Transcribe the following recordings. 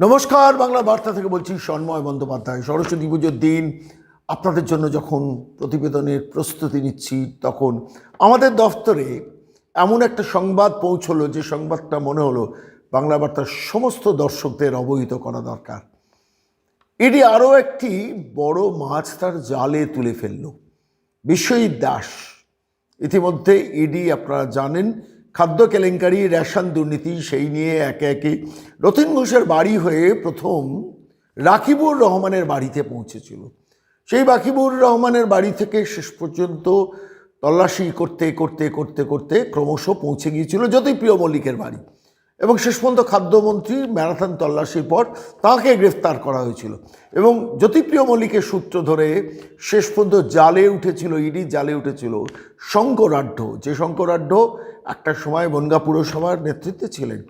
নমস্কার, বাংলা বার্তা থেকে বলছি সন্ময় বন্দ্যোপাধ্যায়। সরস্বতী পুজোর দিন, আপনাদের জন্য যখন প্রতিবেদনের প্রস্তুতি নিচ্ছি, তখন আমাদের দফতরে এমন একটা সংবাদ পৌঁছলো, যে সংবাদটা মনে হলো বাংলা বার্তার সমস্ত দর্শকদের অবহিত করা দরকার। এটি আরও একটি বড় মাছ তার জালে তুলে ফেলল। বিশ্বজিৎ দাস, ইতিমধ্যে ইডি আপনারা জানেন খাদ্য কেলেঙ্কারি, রেশন দুর্নীতি, সেই নিয়ে একে একে। রতিন ঘোষের বাড়ি হয়ে প্রথম রাকিবুর রহমানের বাড়িতে পৌঁছেছিল। সেই রাকিবুর রহমানের বাড়ি থেকে শেষ পর্যন্ত তল্লাশি করতে করতে করতে করতে ক্রমশ পৌঁছে গিয়েছিল জ্যোতিপ্রিয় মল্লিকের বাড়ি। এবং শেষ পর্যন্ত খাদ্যমন্ত্রী ম্যারাথন তল্লাশির পর তাকে গ্রেফতার করা হয়েছিল। এবং জ্যোতিপ্রিয় মল্লিকের সূত্র ধরে শেষ পর্যন্ত জালে উঠেছিল, ইডি জালে উঠেছিল শঙ্করাঢ্য। যে শঙ্করাঢ্য একটা সময় বনগা পুরসভার নেতৃত্বে ছিলেন।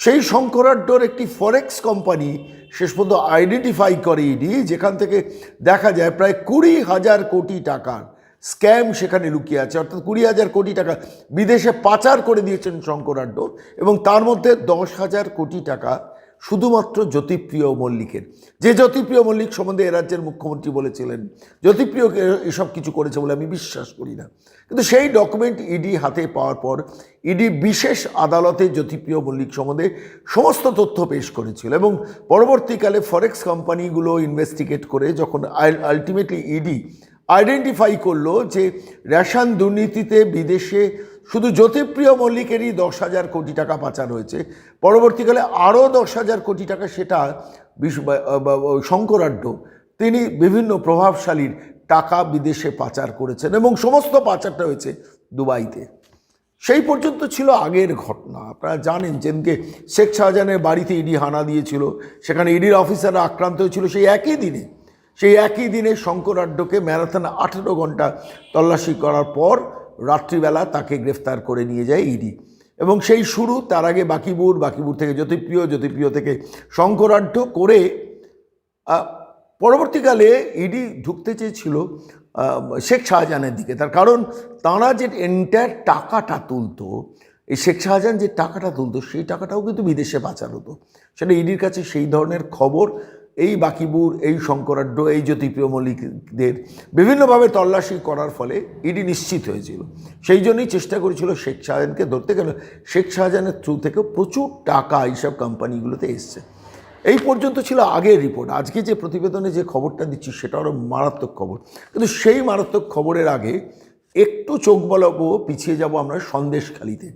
সেই শঙ্করাড্ডর একটি ফরেক্স কোম্পানি শেষ পর্যন্ত আইডেন্টিফাই করে ইডি যেখান থেকে দেখা যায় প্রায় কুড়ি হাজার কোটি টাকার স্ক্যাম সেখানে লুকিয়ে আছে। অর্থাৎ কুড়ি হাজার কোটি টাকা বিদেশে পাচার করে দিয়েছেন শঙ্করাড্ড এবং তার মধ্যে দশ হাজার কোটি টাকা শুধুমাত্র জ্যোতিপ্রিয় মল্লিকের। যে জ্যোতিপ্রিয় মল্লিক সম্বন্ধে এ রাজ্যের মুখ্যমন্ত্রী বলেছিলেন, জ্যোতিপ্রিয়কে এসব কিছু করেছে বলে আমি বিশ্বাস করি না। কিন্তু সেই ডকুমেন্ট ইডি হাতে পাওয়ার পর ইডি বিশেষ আদালতে জ্যোতিপ্রিয় মল্লিক সম্বন্ধে সমস্ত তথ্য পেশ করেছিল এবং পরবর্তীকালে ফরেক্স কোম্পানিগুলো ইনভেস্টিগেট করে যখন আলটিমেটলি ইডি আইডেন্টিফাই করল যে রেশন দুর্নীতিতে বিদেশে শুধু জ্যোতিপ্রিয় মল্লিকেরই দশ হাজার কোটি টাকা পাচার হয়েছে। পরবর্তীকালে আরও দশ হাজার কোটি টাকা সেটা শঙ্করাঢ্য তিনি বিভিন্ন প্রভাবশালীর টাকা বিদেশে পাচার করেছেন এবং সমস্ত পাচারটা হয়েছে দুবাইতে। সেই পর্যন্ত ছিল আগের ঘটনা। আপনারা জানেন যেদিনকে শেখ শাহজাহানের বাড়িতে ইডি হানা দিয়েছিল, সেখানে ইডির অফিসাররা আক্রান্ত হয়েছিল, সেই একই দিনে, সেই একই দিনে শঙ্করাড্ডকে ম্যারাথন আঠেরো ঘণ্টা তল্লাশি করার পর রাত্রিবেলা তাকে গ্রেফতার করে নিয়ে যায় ইডি। এবং সেই শুরু, তার আগে বাকিবুর বাকিবুর থেকে জ্যোতিপ্রিয় জ্যোতিপ্রিয় থেকে শঙ্করাঢ্য করে পরবর্তীকালে ইডি ঢুকতে চেয়েছিল শেখ শাহজাহানের দিকে। তার কারণ, তাঁরা যে এন্টায়ার টাকাটা তুলতো, এই শেখ শাহজাহান যে টাকাটা তুলতো, সেই টাকাটাও কিন্তু বিদেশে পাচার হতো। সেটা ইডির কাছে সেই ধরনের খবর। এই বাকিবুর, এই শঙ্করাঢ্য, এই জ্যোতিপ্রিয় মল্লিকদের বিভিন্নভাবে তল্লাশি করার ফলে ইডি নিশ্চিত হয়েছিল। সেই জন্যই চেষ্টা করেছিল শেখ শাহজাহানকে ধরতে গেলে শেখ শাহজাহানের থ্রু থেকে প্রচুর টাকা এইসব কোম্পানিগুলোতে এসছে। এই পর্যন্ত ছিল আগের রিপোর্ট। আজকে যে প্রতিবেদনে যে খবরটা দিচ্ছি, সেটা আরও মারাত্মক খবর। কিন্তু সেই মারাত্মক খবরের আগে একটু চোখ বলাবো, পিছিয়ে যাব আমরা সন্দেশখালিতে।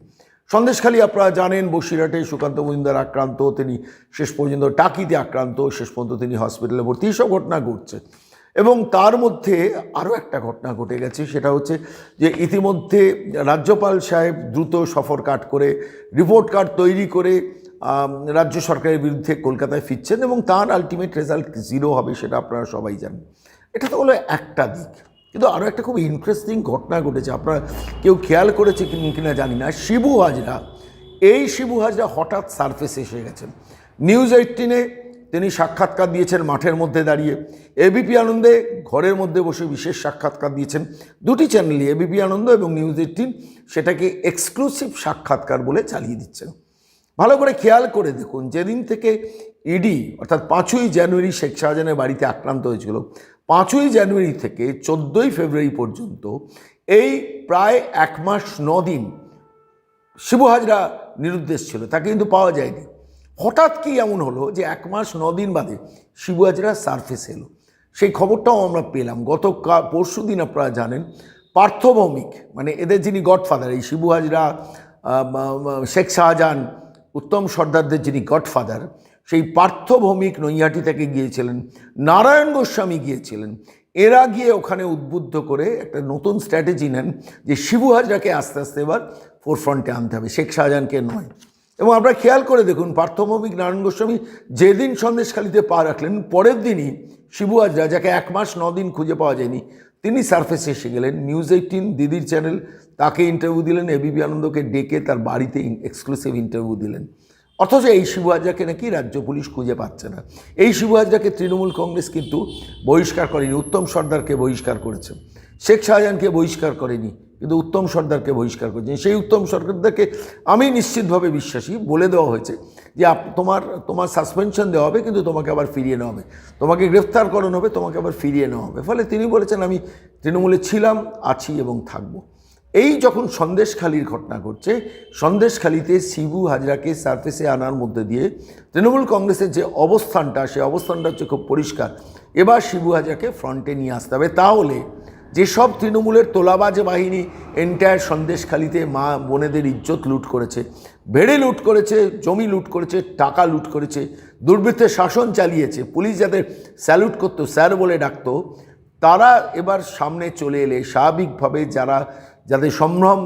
সন্দেশখালী আপনারা জানেন, বসিরহাটে সুকান্ত মজুমদার আক্রান্ত, তিনি শেষ পর্যন্ত টাকিতে আক্রান্ত, শেষ পর্যন্ত তিনি হসপিটালে ভর্তি। এইসব ঘটনা ঘটছে। এবং তার মধ্যে আরও একটা ঘটনা ঘটে গেছে, সেটা হচ্ছে যে ইতিমধ্যে রাজ্যপাল সাহেব দ্রুত সফর কাট করে রিপোর্ট কার্ড তৈরি করে রাজ্য সরকারের বিরুদ্ধে কলকাতায় ফিরছেন এবং তার আলটিমেট রেজাল্ট জিরো হবে, সেটা আপনারা সবাই জানেন। এটা তো হলো একটা দিক। কিন্তু আরও একটা খুব ইন্টারেস্টিং ঘটনা ঘটেছে। আপনারা কেউ খেয়াল করেছে কিনা জানি না। শিবু হাজরা, এই শিবু হাজরা হঠাৎ সারফেসে এসে গেছেন। নিউজ এইটিনে তিনি সাক্ষাৎকার দিয়েছেন মাঠের মধ্যে দাঁড়িয়ে। এবিপি আনন্দে ঘরের মধ্যে বসে বিশেষ সাক্ষাৎকার দিয়েছেন দুটি চ্যানেলই এবিপি আনন্দ এবং নিউজ এইটিন সেটাকে এক্সক্লুসিভ সাক্ষাৎকার বলে চালিয়ে দিচ্ছেন। ভালো করে খেয়াল করে দেখুন, যেদিন থেকে ইডি অর্থাৎ পাঁচই জানুয়ারি শেখ শাহজাহানের বাড়িতে আক্রান্ত হয়েছিল পাঁচই জানুয়ারি থেকে চোদ্দোই ফেব্রুয়ারি পর্যন্ত এই প্রায় এক মাস দিন শিবু হাজরা নিরুদ্দেশ ছিল, তাকে কিন্তু পাওয়া যায়নি। হঠাৎ কি এমন হলো যে এক মাস দিন বাদে শিবু হাজরা সারফেস এলো। সেই খবরটাও আমরা পেলাম। গত পরশু দিন আপনারা জানেন পার্থভৌমিক মানে এদের যিনি গডফাদার এই শিবু হাজরা শেখ শাহজাহান, উত্তম সর্দারদের যিনি গডফাদার সেই পার্থভৌমিক নৈহাটি থেকে গিয়েছিলেন, নারায়ণ গোস্বামী গিয়েছিলেন। এরা গিয়ে ওখানে উদ্বুদ্ধ করে একটা নতুন স্ট্র্যাটেজি নেন যে শিবু হাজরাকে আস্তে আস্তে এবার ফোরফ্রন্টে আনতে হবে, শেখ শাহজাহানকে নয়। এবং আপনারা খেয়াল করে দেখুন, পার্থভৌমিক নারায়ণ গোস্বামী যেদিন সন্দেশখালিতে পা রাখলেন, পরের দিনই শিবু হাজরা, যাকে এক মাস দিন খুঁজে পাওয়া যায়নি, তিনি সারফেসে এসে গেলেন নিউজ এইটিন দিদির চ্যানেল তাকে ইন্টারভিউ দিলেন এবিপি আনন্দকে ডেকে তার বাড়িতে এক্সক্লুসিভ ইন্টারভিউ দিলেন। অথচ এই শিবু হাজরাকে নাকি রাজ্য পুলিশ খুঁজে পাচ্ছে না। এই শিবু হাজরাকে তৃণমূল কংগ্রেস কিন্তু বহিষ্কার করেনি, উত্তম সর্দারকে বহিষ্কার করেছে। শেখ শাহজাহানকে বহিষ্কার করেনি, কিন্তু উত্তম সর্দারকে বহিষ্কার করেছেন সেই উত্তম সর্দারকে আমি নিশ্চিতভাবে বিশ্বাসী, বলে দেওয়া হয়েছে যে তোমার তোমার সাসপেনশন দেওয়া হবে, কিন্তু তোমাকে আবার ফিরিয়ে নেওয়া হবে। তোমাকে গ্রেফতার করানো হবে, তোমাকে আবার ফিরিয়ে নেওয়া হবে। ফলে তিনি বলেছেন, আমি তৃণমূলে ছিলাম, আছি এবং থাকব। এই যখন সন্দেশখালির ঘটনা ঘটছে, সন্দেশখালিতে শিবু হাজরাকে সার্ফেসে আনার মধ্যে দিয়ে তৃণমূল কংগ্রেসের যে অবস্থানটা, সে অবস্থানটা হচ্ছে খুব পরিষ্কার। এবার শিবু হাজরাকে ফ্রন্টে নিয়ে আসতে হবে। তাহলে যেসব তৃণমূলের তোলাবাজ বাহিনী এন্টায়ার সন্দেশখালিতে মা বোনেদের ইজ্জত লুট করেছে, ভেড়ে লুট করেছে, জমি লুট করেছে, টাকা লুট করেছে, দুর্বৃত্তের শাসন চালিয়েছে, পুলিশ যাদের স্যালুট করতো, স্যার বলে ডাকতো, তারা এবার সামনে চলে এলে স্বাভাবিকভাবে যারা যাদের সম্ভ্রম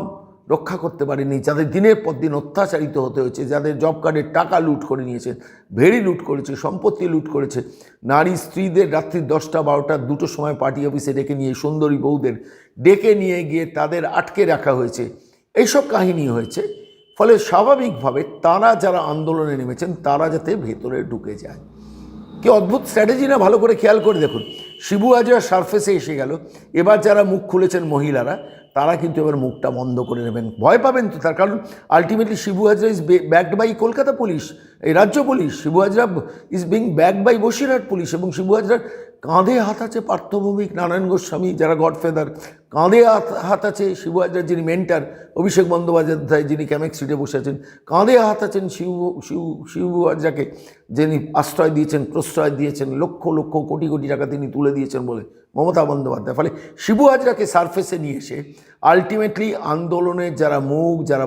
রক্ষা করতে পারেনি, যাদের দিনের পর দিন অত্যাচারিত হতে হয়েছে, যাদের জব কার্ডের টাকা লুট করে নিয়েছে, ভেড়ি লুট করেছে, সম্পত্তি লুট করেছে, নারী স্ত্রীদের রাত্রি দশটা, বারোটা দুটো সময় পার্টি অফিসে ডেকে নিয়ে সুন্দরী বউদের ডেকে নিয়ে গিয়ে তাদের আটকে রাখা হয়েছে। এইসব কাহিনী হয়েছে, ফলে স্বাভাবিকভাবে তারা যারা আন্দোলনে নেমেছেন, তারা যাতে ভেতরে ঢুকে যায়। কি অদ্ভুত স্ট্র্যাটেজি না? ভালো করে খেয়াল করে দেখুন। শিবু হাজরা সারফেসে এসে গেল। এবার যারা মুখ খুলেছেন মহিলারা তারা কিন্তু এবার মুখটা বন্ধ করে নেবেন। ভয় পাবেন তো তার, কারণ ultimately Shibu Hazra is backed by Kolkata police, এই রাজ্য police. Shibu Hazra is being backed by Basirhat police এবং শিবু হাজরার কাঁধে হাত আছে পার্থভৌমিক নারায়ণ গোস্বামী, যারা গডফেদার। কাঁধে হাত আছে শিবু হাজরার যিনি মেন্টার অভিষেক বন্দ্যোপাধ্যায় যিনি ক্যামেক সিটে বসে আছেন। কাঁধে হাত আছেন শিবু শিবু শিবু হাজরাকে, যিনি আশ্রয় দিয়েছেন, প্রশ্রয় দিয়েছেন, লক্ষ লক্ষ, কোটি কোটি টাকা তিনি তুলে দিয়েছেন বলে মমতা বন্দ্যোপাধ্যায়। ফলে শিবু হাজরাকে সারফেসে নিয়ে এসে আলটিমেটলি আন্দোলনের যারা মুখ, যারা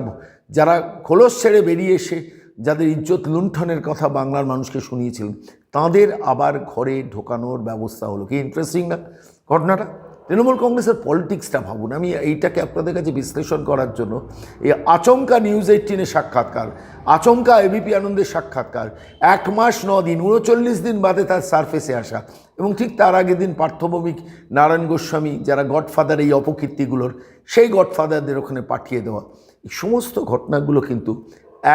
যারা খোলস ছেড়ে বেরিয়ে এসে যাদের ইজ্জত লুণ্ঠনের কথা বাংলার মানুষকে শুনিয়েছিলেন, তাদের আবার ঘরে ঢোকানোর ব্যবস্থা হলো। কি ইন্টারেস্টিং না? ঘটনাটা? তৃণমূল কংগ্রেসের পলিটিক্সটা ভাবুন। আমি এইটাকে আপনাদের কাছে বিশ্লেষণ করার জন্য এই আচমকা নিউজ এইটিনের সাক্ষাৎকার, আচমকা এবিপি আনন্দের সাক্ষাৎকার, এক মাস ন দিন, উনচল্লিশ দিন বাদে তার সারফেসে আসা এবং ঠিক তার আগের দিন পার্থভৌমিক নারায়ণ গোস্বামী, যারা গডফাদার এই অপকীর্তিগুলোর, সেই গডফাদারদের ওখানে পাঠিয়ে দেওয়া। এই সমস্ত ঘটনাগুলো কিন্তু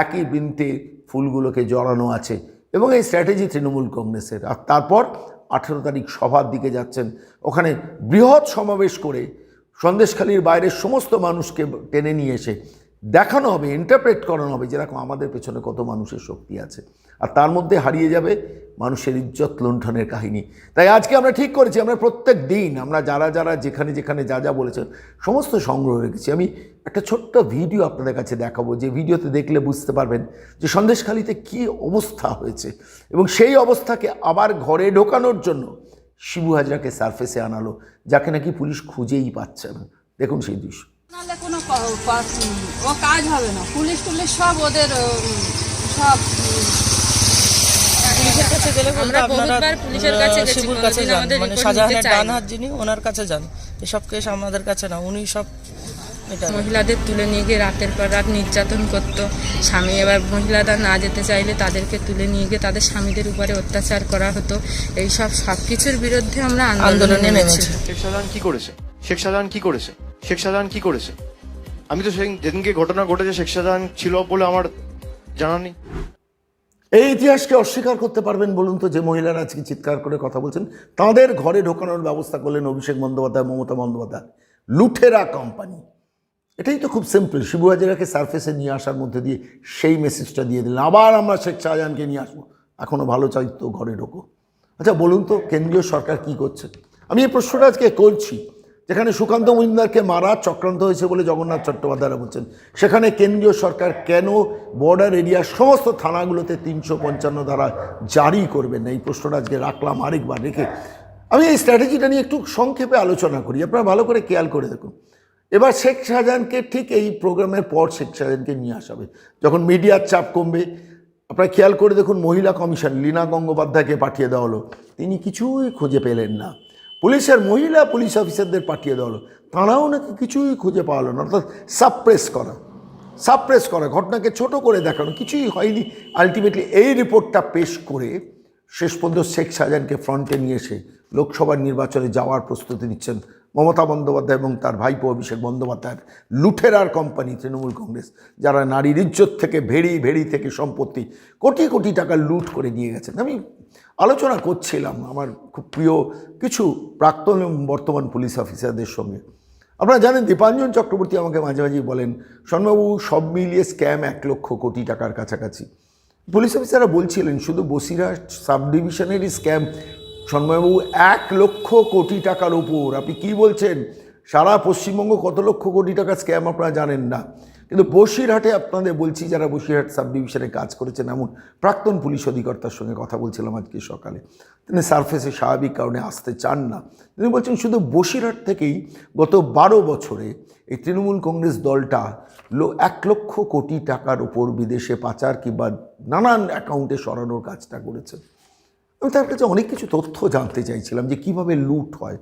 একই বৃন্তে ফুলগুলোকে জড়ানো আছে। এবং এই স্ট্র্যাটেজি তৃণমূল কংগ্রেসের। আর তারপর আঠেরো তারিখ সভার দিকে যাচ্ছেন। ওখানে বৃহৎ সমাবেশ করে সন্দেশখালির বাইরের সমস্ত মানুষকে টেনে নিয়ে এসে দেখানো হবে ইন্টারপ্রেট করানো হবে যেরকম আমাদের পেছনে কত মানুষের শক্তি আছে। আর তার মধ্যে হারিয়ে যাবে মানুষের ইজ্জত লুণ্ঠনের কাহিনী। তাই আজকে আমরা ঠিক করেছি, আমরা প্রত্যেক দিন আমরা যারা যারা যেখানে যেখানে যা যা বলেছেন, সমস্ত সংগ্রহ রেখেছি। আমি একটা ছোট্ট ভিডিও আপনাদের কাছে দেখাবো যে ভিডিওতে দেখলে বুঝতে পারবেন যে সন্দেশখালিতে কি অবস্থা হয়েছে এবং সেই অবস্থাকে আবার ঘরে ঢোকানোর জন্য শিবু হাজরাকে সারফেসে আনালো যাকে নাকি পুলিশ খুঁজেই পাচ্ছে না। দেখুন সেই দৃশ্য। কোনো ও কাজ হবে না। পুলিশ টুলিশ সব ওদের সব পুলিশের কাছে গেলে আমরা আপনারা বহুতবার পুলিশের কাছে গেছি, শিবুর কাছে যান আমাদের মানে শাহজাহানের ডান হাত যিনি ওনার কাছে যান। এসব কেস আমাদের কাছে না উনি সব মহিলাদের তুলে নিয়ে গিয়ে রাতের পর রাত নির্যাতন করতো। স্বামী এবার মহিলারা না যেতে চাইলে তাদেরকে তুলে নিয়ে গিয়ে তাদের স্বামীদের উপরে অত্যাচার করা হতো। এই সব সব কিছুর বিরুদ্ধে আমরা আন্দোলনে নেমেছি। শেখ শাহজাহান কি করেছে? শেখ শাহজাহান কি করেছে? শেখ শাহজাহান কি করেছে? আমি তো সেদিন যেদিনকে ঘটনা ঘটেছে শেখ শাহজাহান ছিল বলে আমার জানা নেই। এই ইতিহাসকে অস্বীকার করতে পারবেন বলুন তো যে মহিলারা আজকে চিৎকার করে কথা বলছেন। তাদের ঘরে ঢোকানোর ব্যবস্থা করলেন অভিষেক বন্দ্যোপাধ্যায় মমতা বন্দ্যোপাধ্যায়। লুঠেরা কোম্পানি এটাই তো খুব সিম্পল শিবু হাজারাকে সারফেসে নিয়ে আসার মধ্যে দিয়ে সেই মেসেজটা দিয়ে দিলেন। আবার আমরা শেখ শাহজাহানকে নিয়ে আসব। এখনও ভালো চাইতো ঘরে ঢোকো। আচ্ছা বলুন তো, কেন্দ্রীয় সরকার কি করছে? আমি এই প্রশ্নটা আজকে করছি। যেখানে সুকান্ত মজুমদারকে মারা চক্রান্ত হয়েছে বলে জগন্নাথ চট্টোপাধ্যায়রা বলছেন, সেখানে কেন্দ্রীয় সরকার কেন বর্ডার এরিয়ার সমস্ত থানাগুলোতে তিনশো পঞ্চান্ন ধারা জারি করবেন না? এই প্রশ্নটা আজকে রাখলাম আরেকবার রেখে। আমি এই স্ট্র্যাটেজিটা নিয়ে একটু সংক্ষেপে আলোচনা করি। আপনারা ভালো করে খেয়াল করে দেখুন। এবার শেখ শাহজাহানকে ঠিক এই প্রোগ্রামের পর শেখ শাহজাহানকে নিয়ে আসাবে যখন মিডিয়ার চাপ কমবে, আপনারা খেয়াল করে দেখুন, মহিলা কমিশন, লীনা গঙ্গোপাধ্যায়কে পাঠিয়ে দেওয়া হলো। তিনি কিছুই খুঁজে পেলেন না। পুলিশের মহিলা পুলিশ অফিসারদের পাঠিয়ে দেওয়া হলো। তাঁরাও নাকি কিছুই খুঁজে পাওয়া হলো না। অর্থাৎ সাপ্রেস করা। সাপ্রেস করা। ঘটনাকে ছোট করে দেখানো। কিছুই হয়নি। আলটিমেটলি এই রিপোর্টটা পেশ করে শেষ পর্যন্ত শেখ শাহজাহানকে ফ্রন্টে নিয়ে এসে লোকসভার নির্বাচনে যাওয়ার প্রস্তুতি নিচ্ছেন মমতা বন্দ্যোপাধ্যায় এবং তার ভাইপো অভিষেক বন্দ্যোপাধ্যায়ের লুঠেরার কোম্পানি তৃণমূল কংগ্রেস, যারা নারীর ইজ্জত থেকে ভেড়ি ভেড়ি থেকে সম্পত্তি কোটি কোটি টাকা লুট করে নিয়ে গেছেন। আমি আলোচনা করছিলাম আমার খুব প্রিয় কিছু প্রাক্তন বর্তমান পুলিশ অফিসারদের সঙ্গে। আপনারা জানেন দীপাঞ্জন চক্রবর্তী আমাকে মাঝে মাঝেই বলেন শর্মাবাবু সব মিলিয়ে স্ক্যাম এক লক্ষ কোটি টাকার কাছাকাছি। পুলিশ অফিসাররা বলছিলেন, শুধু বসিরহাট সাব ডিভিশনেরই স্ক্যাম সন্ময়বাবু, এক লক্ষ কোটি টাকার উপর। আপনি কি বলছেন? সারা পশ্চিমবঙ্গ কত লক্ষ কোটি টাকা স্ক্যাম আপনারা জানেন না। কিন্তু বসিরহাটে আপনাদের বলছি, যারা বসিরহাট সাব ডিভিশনে কাজ করেছেন, এমন প্রাক্তন পুলিশ অধিকর্তার সঙ্গে কথা বলছিলাম আজকে সকালে। তিনি সারফেসে স্বাভাবিক কারণে আসতে চান না। তিনি বলছেন, শুধু বসিরহাট থেকেই গত বারো বছরে এই তৃণমূল কংগ্রেস দলটা এক লক্ষ কোটি টাকার উপর বিদেশে পাচার কিংবা নানান অ্যাকাউন্টে সরানোর কাজটা করেছে। আমি তার কাছে অনেক কিছু তথ্য জানতে চাইছিলাম যে কীভাবে লুট হয়।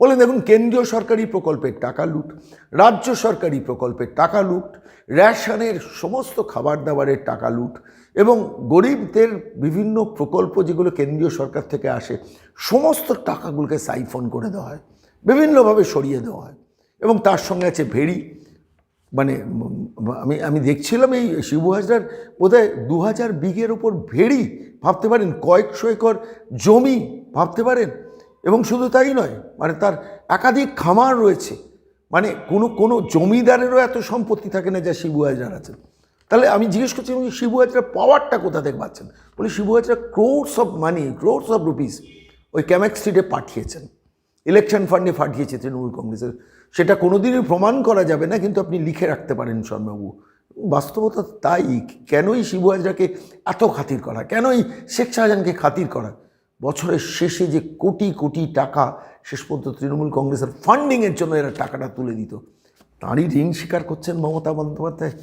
বলেন দেখুন, কেন্দ্রীয় সরকারি প্রকল্পের টাকা লুট, রাজ্য সরকারি প্রকল্পের টাকা লুট, রেশনের সমস্ত খাবার দাবারের টাকা লুট এবং গরিবদের বিভিন্ন প্রকল্প যেগুলো কেন্দ্রীয় সরকার থেকে আসে, সমস্ত টাকাগুলোকে সাইফন করে দেওয়া হয়, বিভিন্নভাবে সরিয়ে দেওয়া হয় এবং তার সঙ্গে আছে ভেড়ি মানে আমি আমি দেখছিলাম এই শিবু হাজরার বোধহয় দু হাজার বিঘের ওপর ভেড়ি ভাবতে পারেন, কয়েকশো একর জমি ভাবতে পারেন। এবং শুধু তাই নয় মানে তার একাধিক খামার রয়েছে। মানে কোনো কোনো জমিদারেরও এত সম্পত্তি থাকে না যা শিবু হাজরার আছে। তাহলে আমি জিজ্ঞেস করছি "এই শিবু হাজরা পাওয়ারটা কোথা থেকে পাচ্ছেন? বলে Shibu Hazra crores of money crores of rupees ওই ক্যামেক স্ট্রিটে পাঠিয়েছেন। ইলেকশন ফান্ডে পাঠিয়েছে তৃণমূল কংগ্রেসের। সেটা কোনোদিনই প্রমাণ করা যাবে না, কিন্তু আপনি লিখে রাখতে পারেন শর্মাবু বাস্তবতা তাই, কেনই শিবু হাজরাকে এত খাতির করা? কেনই শেখ শাহজাহানকে খাতির করা? বছরের শেষে যে কোটি কোটি টাকা, শেষ পর্যন্ত তৃণমূল কংগ্রেসের ফান্ডিংয়ের জন্য এরা টাকাটা তুলে দিত। নারী ঋণ স্বীকার করছেন মমতা বন্দ্যোপাধ্যায়।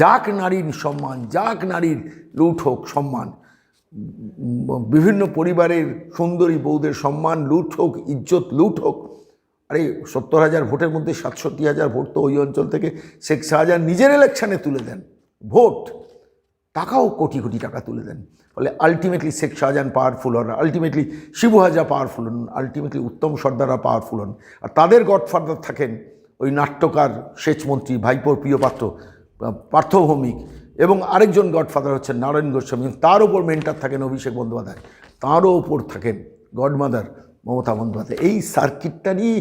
যাক নারীর সম্মান, যাক নারীর লুট হোক সম্মান বিভিন্ন পরিবারের সুন্দরী বৌদের সম্মান, লুট হোক, ইজ্জত লুট হোক আরে সত্তর হাজার ভোটের মধ্যে সাতষট্টি হাজার ভোট তো ওই অঞ্চল থেকে শেখ শাহজাহান নিজের ইলেকশানে তুলে দেন। ভোট। টাকাও কোটি কোটি টাকা তুলে দেন। ফলে আলটিমেটলি শেখ শাহজাহান পাওয়ারফুল হন আলটিমেটলি শিবু হাজরা পাওয়ারফুল হন আলটিমেটলি উত্তম সর্দাররা পাওয়ারফুল হন। আর তাদের গডফাদার থাকেন ওই নাট্যকার সেচমন্ত্রী ভাইপোর প্রিয় পাত্র পার্থ ভৌমিক এবং আরেকজন গডফাদার হচ্ছেন নারায়ণ গোস্বামী তার ওপর মেন্টার থাকেন অভিষেক বন্দ্যোপাধ্যায়। তাঁরও ওপর থাকেন গডমাদার মমতা বন্দ্যোপাধ্যায়, এই সার্কিটটা নিয়েই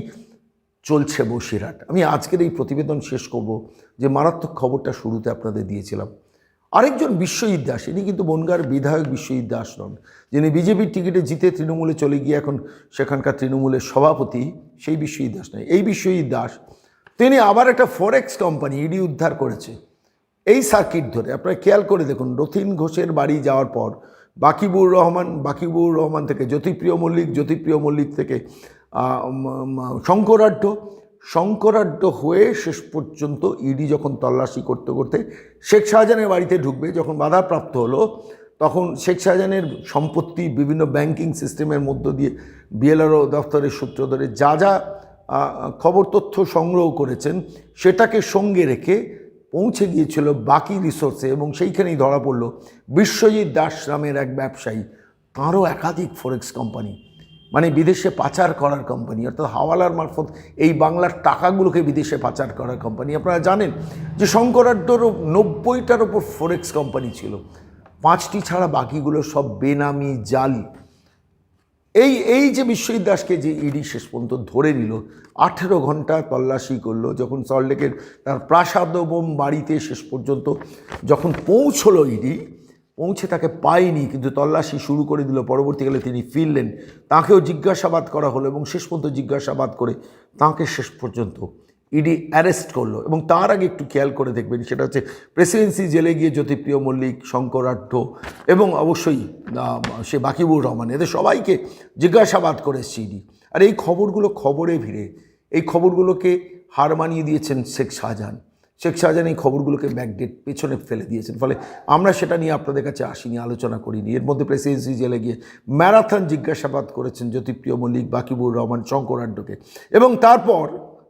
চলছে বসিরহাট। আমি আজকের এই প্রতিবেদন শেষ করব যে মারাত্মক খবরটা শুরুতে আপনাদের দিয়েছিলাম। আরেকজন বিশ্বজিৎ দাস, ইনি কিন্তু বনগার বিধায়ক বিশ্বজিৎ দাস নন, যিনি বিজেপির টিকিটে জিতে তৃণমূলে চলে গিয়ে এখন সেখানকার তৃণমূলের সভাপতি, সেই বিশ্বজিৎ দাস নয়। এই বিশ্বজিৎ দাস, তিনি আবার একটা ফরেক্স কোম্পানি ইডি উদ্ধার করেছে। এই সার্কিট ধরে, আপনারা খেয়াল করে দেখুন, রথিন ঘোষের বাড়ি যাওয়ার পর বাকিবুর রহমান বাকিবুর রহমান থেকে, জ্যোতিপ্রিয় মল্লিক জ্যোতিপ্রিয় মল্লিক থেকে শঙ্করাঢ্য শঙ্করাঢ্য হয়ে শেষ পর্যন্ত ইডি যখন তল্লাশি করতে করতে শেখ শাহজাহানের বাড়িতে ঢুকবে, যখন বাধাপ্রাপ্ত হলো, তখন শেখ শাহজাহানের সম্পত্তি বিভিন্ন ব্যাংকিং সিস্টেমের মধ্য দিয়ে বিএলআরও দফতরের সূত্র ধরে যা যা খবর, তথ্য সংগ্রহ করেছেন, সেটাকে সঙ্গে রেখে পৌঁছে গিয়েছিল বাকি রিসোর্সে এবং সেইখানেই ধরা পড়ল বিশ্বজিৎ দাস নামের এক ব্যবসায়ী, তাঁরও একাধিক ফরেক্স কোম্পানি মানে বিদেশে পাচার করার কোম্পানি অর্থাৎ হাওয়ালার মারফত এই বাংলার টাকাগুলোকে বিদেশে পাচার করার কোম্পানি আপনারা জানেন যে শঙ্করাড্ডরও নব্বইটার ওপর ফরেক্স কোম্পানি ছিল। পাঁচটি ছাড়া বাকিগুলো সব বেনামি, জাল। এই এই যে বিশ্বজিৎ দাসকে যে ইডি শেষ পর্যন্ত ধরে নিল, আঠেরো ঘণ্টা তল্লাশি করল, যখন সল্টলেকের তার প্রাসাদ বোম বাড়িতে শেষ পর্যন্ত যখন পৌঁছলো ইডি, পৌঁছে তাকে পায়নি, কিন্তু তল্লাশি শুরু করে দিল, পরবর্তীকালে তিনি ফিরলেন। তাকেও জিজ্ঞাসাবাদ করা হলো এবং শেষ পর্যন্ত জিজ্ঞাসাবাদ করে তাকে শেষ পর্যন্ত ইডি অ্যারেস্ট করল এবং তার আগে একটু খেয়াল করে দেখবেন, সেটা হচ্ছে প্রেসিডেন্সি জেলে গিয়ে জ্যোতিপ্রিয় মল্লিক শঙ্করাঢ্য এবং অবশ্যই সে বাকিবুর রহমান, এদের সবাইকে জিজ্ঞাসাবাদ করে ইডি। আর এই খবরগুলো খবরে ভিড়ে, এই খবরগুলোকে হার মানিয়ে দিয়েছেন শেখ শাহজাহান। শেখ শাহজাহান এই খবরগুলোকে ব্যাকডেট পেছনে ফেলে দিয়েছেন। ফলে আমরা সেটা নিয়ে আপনাদের কাছে আসিনি, আলোচনা করিনি। এর মধ্যে প্রেসিডেন্সি জেলে গিয়ে ম্যারাথন জিজ্ঞাসাবাদ করেছেন জ্যোতিপ্রিয় মল্লিক, বাকিবুর রহমান শঙ্করাড্ডকে এবং তারপর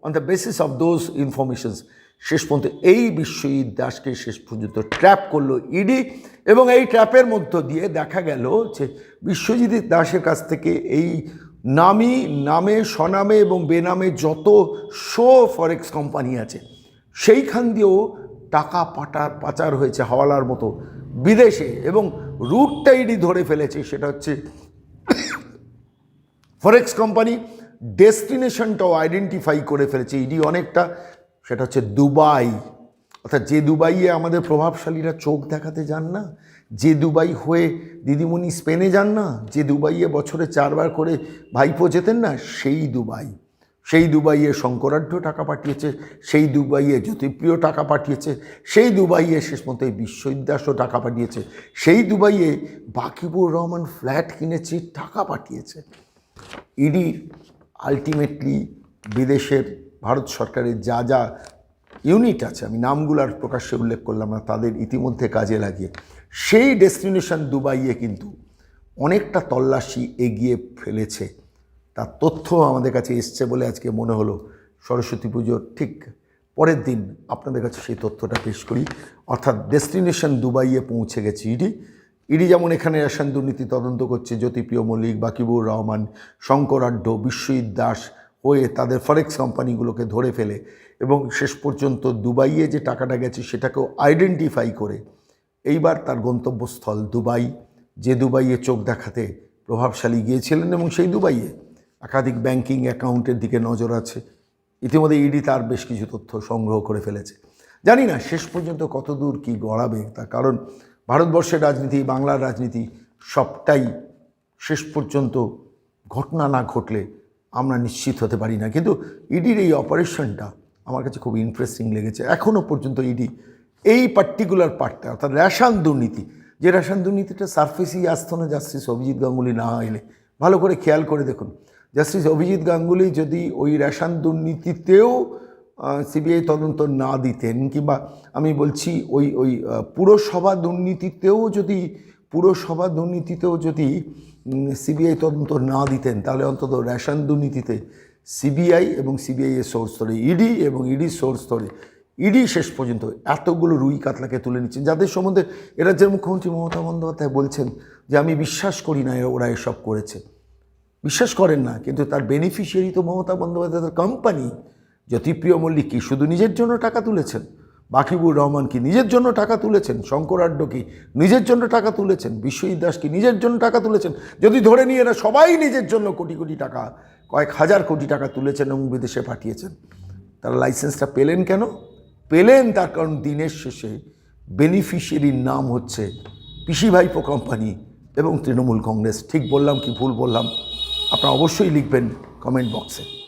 on the basis of those informations শেষ পর্যন্ত এই বিশ্বজিৎ দাসকে শেষ পর্যন্ত ট্র্যাপ করল ইডি এবং এই ট্র্যাপের মধ্য দিয়ে দেখা গেল যে বিশ্বজিৎ দাসের কাছ থেকে এই নামি, নামে, স্বনামে এবং বেনামে যত শো ফরেক্স কোম্পানি আছে, সেইখান দিয়েও টাকা পাটার পাচার হয়েছে হাওয়ালার মতো বিদেশে এবং রুটটা ইডি ধরে ফেলেছে, সেটা হচ্ছে ফরেক্স কোম্পানি ডেস্টিনেশনটাও আইডেন্টিফাই করে ফেলেছে। ইডি অনেকটা, সেটা হচ্ছে দুবাই। অর্থাৎ যে দুবাইয়ে আমাদের প্রভাবশালীরা চোখ দেখাতে যান না, যে দুবাই হয়ে দিদিমণি স্পেনে যান না, যে দুবাইয়ে বছরে চারবার করে ভাইপো যেতেন না, সেই দুবাই। সেই দুবাইয়ে শঙ্করাঢ্য টাকা পাঠিয়েছে, সেই দুবাইয়ে জ্যোতিপ্রিয় টাকা পাঠিয়েছে, সেই দুবাইয়ে শেষ মতো এই বিশ্ববিদ্যাসও টাকা পাঠিয়েছে, সেই দুবাইয়ে বাকিবুর রহমান ফ্ল্যাট কিনেছে, টাকা পাঠিয়েছে। ইডি আলটিমেটলি বিদেশের ভারত সরকারের যা যা ইউনিট আছে, আমি নামগুলো আর প্রকাশ্যে উল্লেখ করলাম না, তাদের ইতিমধ্যে কাজে লাগিয়ে। সেই ডেস্টিনেশন দুবাইয়ে কিন্তু অনেকটা তল্লাশি এগিয়ে ফেলেছে। তার তথ্য আমাদের কাছে এসছে বলে আজকে মনে হলো। সরস্বতী পুজোর ঠিক পরের দিন আপনাদের কাছে সেই তথ্যটা পেশ করি। অর্থাৎ ডেস্টিনেশন দুবাইয়ে পৌঁছে গেছে ইডি। ইডি যেমন এখানে রেশন দুর্নীতি তদন্ত করছে জ্যোতিপ্রিয় মল্লিক, বাকিবুর রহমান শঙ্করাঢ্য বিশ্বজিৎ দাস হয়ে তাদের ফরেক্স কোম্পানিগুলোকে ধরে ফেলে এবং শেষ পর্যন্ত দুবাইয়ে যে টাকাটা গেছে সেটাকেও আইডেন্টিফাই করে। এইবার তার গন্তব্যস্থল দুবাই, যে দুবাইয়ে চোখ দেখাতে প্রভাবশালী গিয়েছিলেন এবং সেই দুবাইয়ে একাধিক ব্যাংকিং অ্যাকাউন্টের দিকে নজর আছে। ইতিমধ্যে ইডি তার বেশ কিছু তথ্য সংগ্রহ করে ফেলেছে। জানি না শেষ পর্যন্ত কতদূর কি গড়াবে, তার কারণ ভারতবর্ষের রাজনীতি, বাংলার রাজনীতি সবটাই শেষ পর্যন্ত ঘটনা না ঘটলে আমরা নিশ্চিত হতে পারি না। কিন্তু ইডির এই অপারেশনটা আমার কাছে খুব ইন্টারেস্টিং লেগেছে। এখনও পর্যন্ত ইডি এই পার্টিকুলার পার্টটা অর্থাৎ রেশন দুর্নীতি, যে রেশন দুর্নীতিটা সারফেসেই আসতো না জাস্টিস অভিজিৎ গাঙ্গুলি না এলে, ভালো করে খেয়াল করে দেখুন। জাস্টিস অভিজিৎ গাঙ্গুলি যদি ওই রেশন দুর্নীতিতেও সিবিআই তদন্ত না দিতেন কিংবা আমি বলছি ওই ওই পুরসভা দুর্নীতিতেও যদি, পুরসভা দুর্নীতিতেও যদি সিবিআই তদন্ত না দিতেন, তাহলে অন্তত রেশন দুর্নীতিতে সিবিআই এবং সিবিআই এর সোর্স ধরে, ইডি এবং ইডি সোর্স ধরে, ইডি শেষ পর্যন্ত এতগুলো রুই কাতলাকে তুলে নিচ্ছেন, যাদের সম্বন্ধে রাজ্যের মুখ্যমন্ত্রী মমতা বন্দ্যোপাধ্যায় বলছেন যে, আমি বিশ্বাস করি না ওরা এসব করেছে। বিশ্বাস করেন না, কিন্তু তার বেনিফিশিয়ারি তো মমতা বন্দ্যোপাধ্যায়ের কোম্পানি জ্যোতিপ্রিয় মল্লিক কি শুধু নিজের জন্য টাকা তুলেছেন? বাকিবুর রহমান কি নিজের জন্য টাকা তুলেছেন? শঙ্করাড্ড কি নিজের জন্য টাকা তুলেছেন? বিশ্বজিৎ দাস কি নিজের জন্য টাকা তুলেছেন? যদি ধরে নিয়ে এরা সবাই নিজের জন্য কোটি কোটি টাকা, কয়েক হাজার কোটি টাকা তুলেছেন এবং বিদেশে পাঠিয়েছেন, তারা লাইসেন্সটা পেলেন কেন? পেলেন তার কারণ দিনের শেষে বেনিফিশিয়ারির নাম হচ্ছে পিসি ভাইপো কোম্পানি এবং তৃণমূল কংগ্রেস। ঠিক বললাম কি ভুল বললাম? আপনারা অবশ্যই লিখবেন কমেন্ট বক্সে।